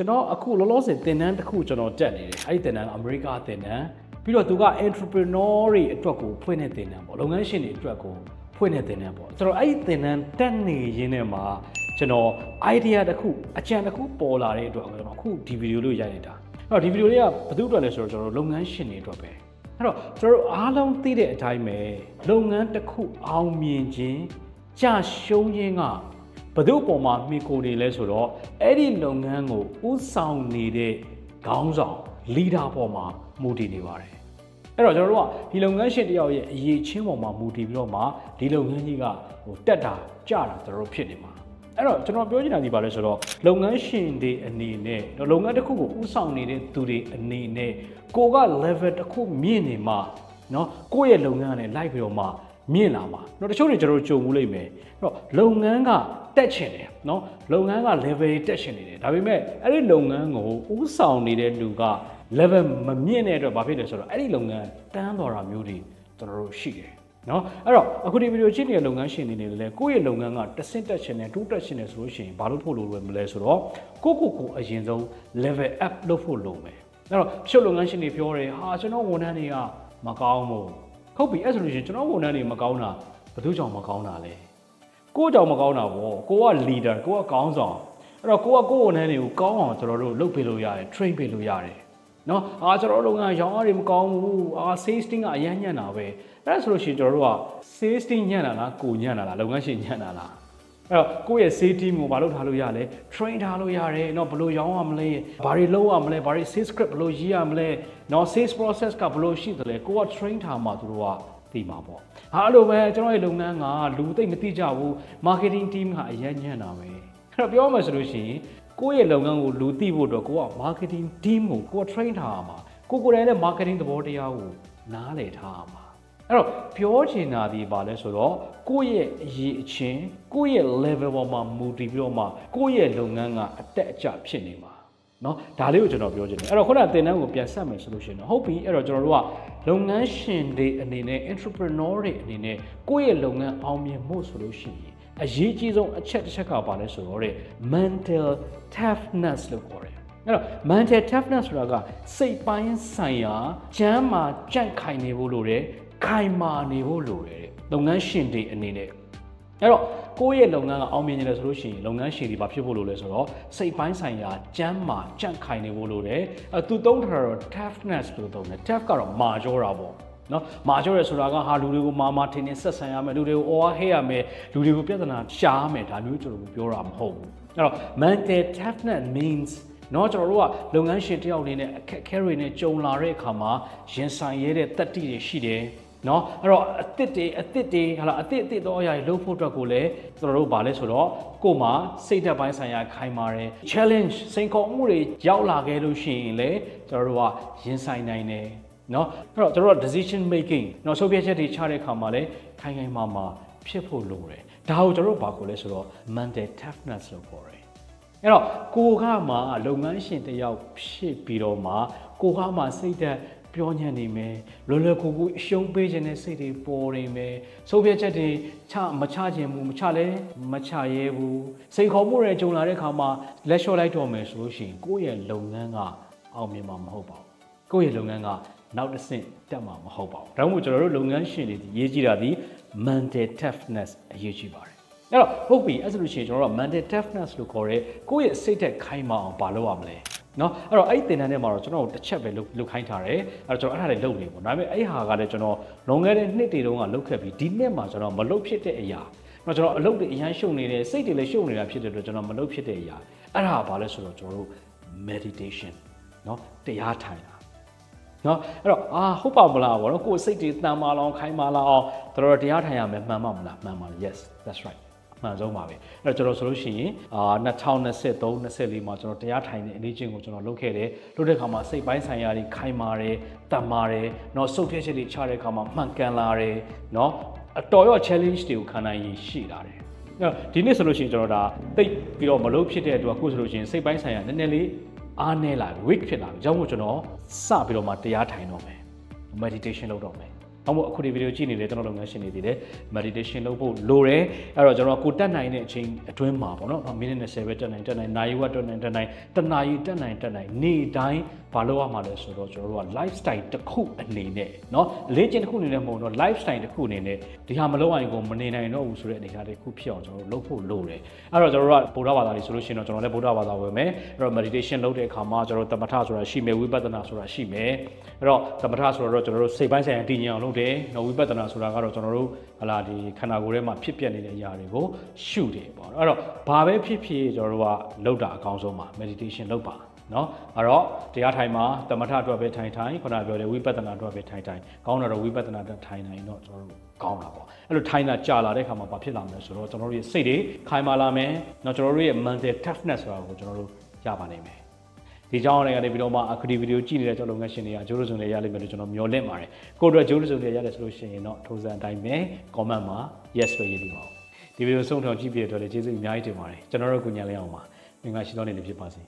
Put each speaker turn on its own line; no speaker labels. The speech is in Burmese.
ကျွန်တော်အခုလောလောဆယ်သင်တန်းတစ်ခုကျွန်တော်တက်နေတယ်အဲ့ဒီသင်တန်းကအမေရိကသင်တန်းပြီးတော့သူက entrepreneur တွေအတွက်ကိုဖွင့်တဲ့သင်တန်းပေါ့လုပ်ငန်းရှင်တွေအတွက်ကိုဖွင့်တဲ့သင်တန်းပေါ့ကျွန်တော်အဲ့ဒီသင်တန်းတက်နေရင်းနဲ့မှာကျွန်တော် idea တစ်ခုအကြံတစ်ခုပေါ်လာတဲ့အတွက်ကျွန်တော်အခုဒီဗီဒီယိုလေးရိုက်လိုက်တာအဲ့တော့ဒီဗီဒီယိုလေးကဘယ်သူအတွက်လဲဆိုတော့ကျွန်တော်လုပ်ငန်းရှင်တွေအတွက်ပဲအဲ့တော့ကျွန်တော်တို့အားလုံးသိတဲ့အတိုင်းပဲလုပ်ငန်းတစ်ခုအောင်မြင်ခြင်းကြာရှုံးခြင်းက ဘယ်သူ့ပုံမှာမိကိုနေလဲဆိုတော့အဲ့ဒီလုပ်ငန်းကိုဥဆောင်နေတဲ့ခေါင်းဆောင် leader ပေါ်မှာမူတည်နေပါတယ်အဲ့တော့ကျွန်တော်တို့ကဒီလုပ်ငန်းရှင်တယောက်ရဲ့အရေးချင်းပေါ်မှာမူတည်ပြီးတော့မှဒီလုပ်ငန်းကြီးကဟိုတက်တာကြတာကျွန်တော်တို့ဖြစ်နေမှာအဲ့တော့ကျွန်တော်ပြောချင်တာဒီပါလဲဆိုတော့လုပ်ငန်းရှင်တွေအနေနဲ့လုပ်ငန်းတစ်ခုကိုဥဆောင်နေတဲ့သူတွေအနေနဲ့ကိုက level တစ်ခုမြင့်နေမှာเนาะကိုယ့်ရဲ့လုပ်ငန်းနဲ့လိုက်ပြီးတော့မှ မြင့်လာမှာเนาะတချို့တွေကျွန်တော်တို့ကြုံမှုလိမ့်မယ်အဲ့တော့လုပ်ငန်းက တက်ချင်တယ်เนาะလုပ်ငန်းက level တက်ချင်နေတယ်ဒါပေမဲ့အဲ့ဒီလုပ်ငန်းကိုဥဆောင်နေတဲ့လူက level မမြင့်တဲ့အတွက်ဘာဖြစ်လဲဆိုတော့အဲ့ဒီလုပ်ငန်းတန်းတော်တာမျိုးတွေကျွန်တော်တို့ရှိတယ်နော်အဲ့တော့အခုဒီဗီဒီယိုကြည့်နေတဲ့လုပ်ငန်းရှင်တွေနေလည်းကိုယ့်ရဲ့လုပ်ငန်းကတစ်ဆင့်တက်ချင်တယ်တိုးတက်ချင်တယ်ဆိုလို့ရှိရင်ဘာလို့ဖို့လိုမလဲဆိုတော့ကိုယ့်ကိုယ်ကိုအရင်ဆုံး level up လုပ်ဖို့လိုမယ်အဲ့တော့တချို့လုပ်ငန်းရှင်တွေပြောတယ်ဟာကျွန်တော်ဝန်ထမ်းတွေကမကောင်းဘူး ဟုတ်ပြီအဲ့ဆိုလို့ရှိရင်ကျွန်တော်ဝန်ထမ်းတွေမကောင်းတာဘယ်သူကြောင့်မကောင်းတာလဲ ကိုယ့်ကြောင့်မကောင်းတာဗောကိုက leader ကိုကခေါင်းဆောင်အဲ့တော့ကိုကကိုယ့်ဝန်ထမ်းတွေကိုကောင်းအောင်ကျွန်တော်တို့လုပ်ပေးလို့ရတယ် train ပေးလို့ရတယ်နော်အာကျွန်တော်တို့ကရောင်းအားတွေမကောင်းဘူးအာ sales team ကအရန်ညံ့တာပဲအဲ့ဒါဆိုလို့ရှိရင်ကျွန်တော်တို့က sales team ညံ့တာလားကိုညံ့တာလားလုပ်ငန်းရှင်ညံ့တာလားအဲ့တော့ကိုယ့်ရဲ့ sales team ကိုမလုပ်ထားလို့ရလဲ train ထားလို့ရတယ်เนาะဘယ်လိုရောင်းရမလဲဘာတွေလုပ်ရမလဲဘာတွေ sales script ဘယ်လိုရေးရမလဲเนาะ sales process ကဘယ်လိုရှိသလဲကိုက train ထားမှသူတို့က သိမှာပေါ့ဟာအဲ့လိုပဲကျွန်တော်ရဲ့လုပ်ငန်းကလူသိမ့်မသိကြဘူး marketing team ကအရန်ညံ့တာပဲအဲ့တော့ပြောမှဆိုလို့ရှိရင်ကိုယ့်ရဲ့လုပ်ငန်းကိုလူသိဖို့အတွက်ကိုက marketing team ကိုကိုက train ထားရမှာကိုကိုယ်တိုင်လည်း marketing သဘောတရားကိုနားလည်ထားရမှာအဲ့တော့ပြောချင်တာဒီပါလဲဆိုတော့ကိုယ့်ရဲ့အရေးအချင်းကိုယ့်ရဲ့ level ပေါ်မှာမူတည်ပြီးတော့မှကိုယ့်ရဲ့လုပ်ငန်းကအတက်အကျဖြစ်နေမှာ เนาะဒါလေးကိုကျွန်တော်ပြောချင်တယ်အဲ့တော့ခုနကသင်တန်းကိုပြန်ဆက်မယ်ဆိုလို့ရှိရင်တော့ဟုတ်ပြီအဲ့တော့ကျွန်တော်တို့ကလုပ်ငန်းရှင်တွေအနေနဲ့ entrepreneur တွေအနေနဲ့ကိုယ့်ရဲ့လုပ်ငန်းအောင်မြင်ဖို့ဆိုလို့ရှိရင်အရေးကြီးဆုံးအချက်တစ်ချက်ကပါလဲဆိုတော့တဲ့ mental toughness လို့ခေါ်တယ် အဲ့တော့ mental toughness ဆိုတာကစိတ်ပိုင်းဆိုင်ရာကျမ်းမာကြန့်ခိုင်နေဖို့လိုတယ်ခိုင်မာနေဖို့လိုတယ်တဲ့လုပ်ငန်းရှင်တွေအနေနဲ့အဲ့တော့ ကိုယ့်ရဲ့လုပ်ငန်းကအောင်မြင်နေတယ်ဆိုလို့ရှိရင်လုပ်ငန်းရှင်တွေဘာဖြစ်ဖို့လိုလဲဆိုတော့စိတ်ပိုင်းဆိုင်ရာကျမ်းမာကြန့်ခိုင်နေဖို့လိုတယ်အဲသူသုံးထားတာတော့ toughness လို့သုံးတယ် tough ကတော့မာကြောတာပေါ့နော်မာကြောရဲဆိုတာကဟာလူတွေကိုမာမာထင်ထင်ဆက်ဆံရမယ်လူတွေကိုအော်ဟဲရမယ်လူတွေကိုပြဿနာရှားမယ်ဒါမျိုးကျွန်တော်ပြောတာမဟုတ်ဘူးအဲ့တော့ mental toughness means เนาะကျွန်တော်တို့ကလုပ်ငန်းရှင်တယောက်အနေနဲ့အခက်အခဲတွေနဲ့ကြုံလာတဲ့အခါမှာရင်ဆိုင်ရတဲ့တတ္တိတွေရှိတယ် နော်အဲ့တော့အစ်စ်တွေအစ်စ်တွေဟာလာအစ်စ်အစ်စ်တော့အရာကြီးလုပ်ဖို့အတွက်ကိုလည်းကျွန်တော်တို့ဗာလဲဆိုတော့ကိုမှစိတ်သက်ပိုင်းဆိုင်ရာခိုင်မာတယ် challenge စိန်ခေါ်မှုတွေရောက်လာခဲ့လို့ရှိရင်လည်းကျွန်တော်တို့ကရင်ဆိုင်နိုင်တယ်နော်အဲ့တော့ကျွန်တော်တို့ decision making နော်ဆုံးဖြတ်ချက်တွေချတဲ့အခါမှာလည်းခိုင်ခိုင်မာမာဖြစ်ဖို့လိုတယ်ဒါကိုကျွန်တော်တို့ဘာကိုလဲဆိုတော့ mental toughness လို့ခေါ်တယ်အဲ့တော့ကိုကမှလုပ်ငန်းရှင်တယောက်ဖြစ်ပြီးတော့မှကိုကမှစိတ်သက် ပြောညံ့နေမယ်လွယ်လွယ်ကူကူအရှုံးပေးခြင်းနဲ့စိတ်တွေပေါ်နေမယ်ဆုံးဖြတ်ချက်တွေချမချခြင်းဘူးမချလဲမချရဲဘူးစိတ်ခေါ်မှုတွေကြုံလာတဲ့အခါမှာလက်လျှော့လိုက်တော့မယ်ဆိုလို့ရှိရင်ကိုယ့်ရဲ့လုပ်ငန်းကအောင်မြင်မှာမဟုတ်ပါဘူးကိုယ့်ရဲ့လုပ်ငန်းကနောက်တစ်ဆင့်တက်မှာမဟုတ်ပါဘူးဒါမှမဟုတ်ကျွန်တော်တို့လုပ်ငန်းရှင်တွေဒီရေးကြည့်တာဒီ mental toughness အရေးကြီးပါတယ်အဲ့တော့ဟုတ်ပြီအဲ့ဆိုလို့ရှိရင်ကျွန်တော်တို့က mental toughness လို့ခေါ်တဲ့ကိုယ့်ရဲ့စိတ်သက်ခိုင်းမအောင်ဘာလုပ်ရမလဲ เนาะအဲ့တော့အဲ့ဒီသင်တန်းထဲမှာတော့ကျွန်တော်တို့တစ်ချက်ပဲလုပ်လုပ်ခိုင်းထားတယ်အဲ့တော့ကျွန်တော်အဲ့ဒါလေးလုပ်နေပေါ့ဒါပေမဲ့အဲ့ဟာကလည်းကျွန်တော်လွန်ခဲ့တဲ့နှစ်တွေတုန်းကလုပ်ခဲ့ပြီးဒီနှစ်မှာကျွန်တော်မလုပ်ဖြစ်တဲ့အရာတော့ကျွန်တော်အလုပ်တွေအရန်ရှုံနေတယ်စိတ်တွေလည်းရှုံနေတာဖြစ်တဲ့အတွက်ကျွန်တော်မလုပ်ဖြစ်တဲ့အရာအဲ့ဒါကဘာလဲဆိုတော့ကျွန်တော်တို့ meditation เนาะတရားထိုင်တာ နော်အဲ့တော့အာဟုတ်ပါမလားဗောနော်ကိုယ်စိတ်တွေတန်မာလောင်ခိုင်းမာလောင်တော်တော်တရားထိုင်ရမယ်မှန်ပါမလားမှန်ပါ yes that's right မှန်ဆုံးပါပဲအဲ့တော့ကျွန်တော်ဆိုလို့ရှိရင်အာ2023 24မှာကျွန်တော်တရားထိုင်တဲ့အလေးချင်းကိုကျွန်တော်လုပ်ခဲ့တယ်လုပ်တဲ့အခါမှာစိတ်ပိုင်းဆိုင်ရာတွေခိုင်းမာတယ်တန်မာတယ်เนาะစုပ်ဖြတ်ချက်တွေချတဲ့အခါမှာမှန်ကန်လာတယ်เนาะအတော်ရော challenge တွေကိုခံနိုင်ရင်ရှိလာတယ်အဲ့တော့ဒီနေ့ဆိုလို့ရှိရင်ကျွန်တော်ဒါတိတ်ပြီးတော့မလုပ်ဖြစ်တဲ့အတွက်အခုဆိုလို့ရှိရင်စိတ်ပိုင်းဆိုင်ရာနည်းနည်းလေးအားနည်းလာပြီ weak ဖြစ်လာပြီအကြောင်းကိုကျွန်တော်စပြီးတော့မှတရားထိုင်တော့မယ် meditation လုပ်တော့မယ်။ ဒါမှမဟုတ်အခုဒီဗီဒီယိုကြည့်နေတဲ့ကျွန်တော်လုပ်ငန်းရှင်တွေဒီလေ meditation လုပ်ဖို့လိုတယ်အဲ့တော့ကျွန်တော်ကိုတက်နိုင်တဲ့အချိန်အတွင်းမှာပေါ့နော်မိနစ်20ပဲတက်နိုင်တက်နိုင်နာရီဝက်တက်နိုင်တက်နိုင်တနာရီတက်နိုင်တက်နိုင်နေ့တိုင်းဘာလုပ်ရမှာလဲဆိုတော့ကျွန်တော်တို့က lifestyle တစ်ခုအနေနဲ့เนาะလေ့ကျင့်တစ်ခုအနေနဲ့မဟုတ်တော့ lifestyle တစ်ခုအနေနဲ့ဒီဟာမလုပ်ရင်ကိုမနေနိုင်တော့ဘူးဆိုတဲ့အနေအထားတစ်ခုဖြစ်အောင်ကျွန်တော်တို့လုပ်ဖို့လိုတယ်အဲ့တော့ကျွန်တော်တို့ကဗုဒ္ဓဘာသာတွေဆိုလို့ရှိရင်တော့ကျွန်တော်လည်းဗုဒ္ဓဘာသာဝင်မယ်အဲ့တော့ meditation လုပ်တဲ့အခါမှာကျွန်တော်တို့တမထဆိုတာရှိမယ်ဝိပဿနာဆိုတာရှိမယ်အဲ့တော့တမထဆိုတော့ကျွန်တော်တို့စိတ်ပိုင်းဆိုင်ရာတည်ငြိမ်အောင်လုပ် တယ်နော်ဝိပဿနာဆိုတာကတော့ကျွန်တော်တို့ဟလာဒီခန္ဓာကိုယ်ထဲမှာဖြစ်ပျက်နေတဲ့အရာတွေကိုရှုတယ်ပေါ့နော်အဲ့တော့ဘာပဲဖြစ်ဖြစ်ကျွန်တော်တို့ကလုပ်တာအကောင်းဆုံးပါ meditation လုပ်ပါနော်အဲ့တော့တရားထိုင်မှာတမထအတွက်ပဲထိုင်ထိုင်ခုနကပြောတဲ့ဝိပဿနာအတွက်ပဲထိုင်ထိုင်ကောင်းတာတော့ဝိပဿနာအတွက်ထိုင်နိုင်တော့ကျွန်တော်တို့ကောင်းတာပေါ့အဲ့လိုထိုင်တာကြာလာတဲ့ခါမှာဘာဖြစ်လာမလဲဆိုတော့ကျွန်တော်တို့ရဲ့စိတ်တွေခိုင်မာလာမယ်နော်ကျွန်တော်တို့ရဲ့ mental toughness ဆိုတာကိုကျွန်တော်တို့ရပါနိုင်မယ် ဒီကြောင်းတွေကနေပြီးတော့မှအခုဒီဗီဒီယိုကြည့်နေတဲ့ကျွန်တော်လုပ်ငန်းရှင်တွေကဂျိုးရစုံတွေရလိမ့်မယ်လို့ကျွန်တော်မျှော်လင့်ပါတယ်ကိုယ့်အတွက်ဂျိုးရစုံတွေရတယ်ဆိုလို့ရှိရင်တော့ထိုးစံအတိုင်းပဲ comment မှာ yes ပဲရေးပြီးပါဦးဒီဗီဒီယိုဆုံးထောင်ကြည့်ပြတဲ့အတွက်လည်းကျေးဇူးအများကြီးတင်ပါတယ်ကျွန်တော်တို့ကုညာလေးအောင်ပါမင်္ဂလာရှိသောနေ့လေးဖြစ်ပါစေ